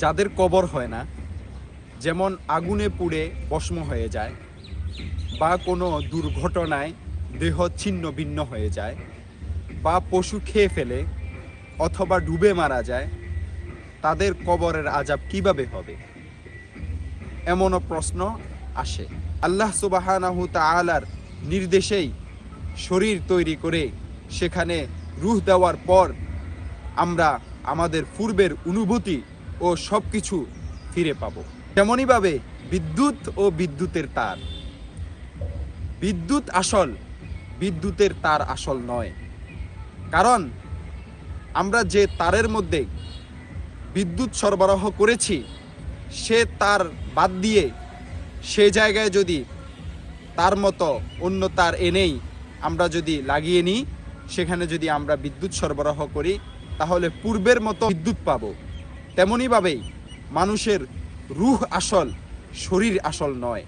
যাদের কবর হয় না, যেমন আগুনে পুড়ে ভস্ম হয়ে যায় বা কোনো দুর্ঘটনায় দেহ ছিন্ন ভিন্ন হয়ে যায় বা পশু খেয়ে ফেলে অথবা ডুবে মারা যায়, তাদের কবরের আজাব কীভাবে হবে? এমনও প্রশ্ন আসে। আল্লাহ সুবাহানাহু তাআলার নির্দেশেই শরীর তৈরি করে সেখানে রুহ দেওয়ার পর আমরা আমাদের পূর্বের অনুভূতি ও সব কিছু ফিরে পাব। তেমনইভাবে বিদ্যুৎ ও বিদ্যুতের তার। বিদ্যুৎ আসল, বিদ্যুতের তার আসল নয়। কারণ আমরা যে তারের মধ্যে বিদ্যুৎ সরবরাহ করেছি, সে তার বাদ দিয়ে সে জায়গায় যদি তার মতো অন্য তার এনেই আমরা যদি লাগিয়ে নিই, সেখানে যদি আমরা বিদ্যুৎ সরবরাহ করি, তাহলে পূর্বের মতো বিদ্যুৎ পাবো। তেমনইভাবেই মানুষের রুহ আসল শরীর আসল নয়।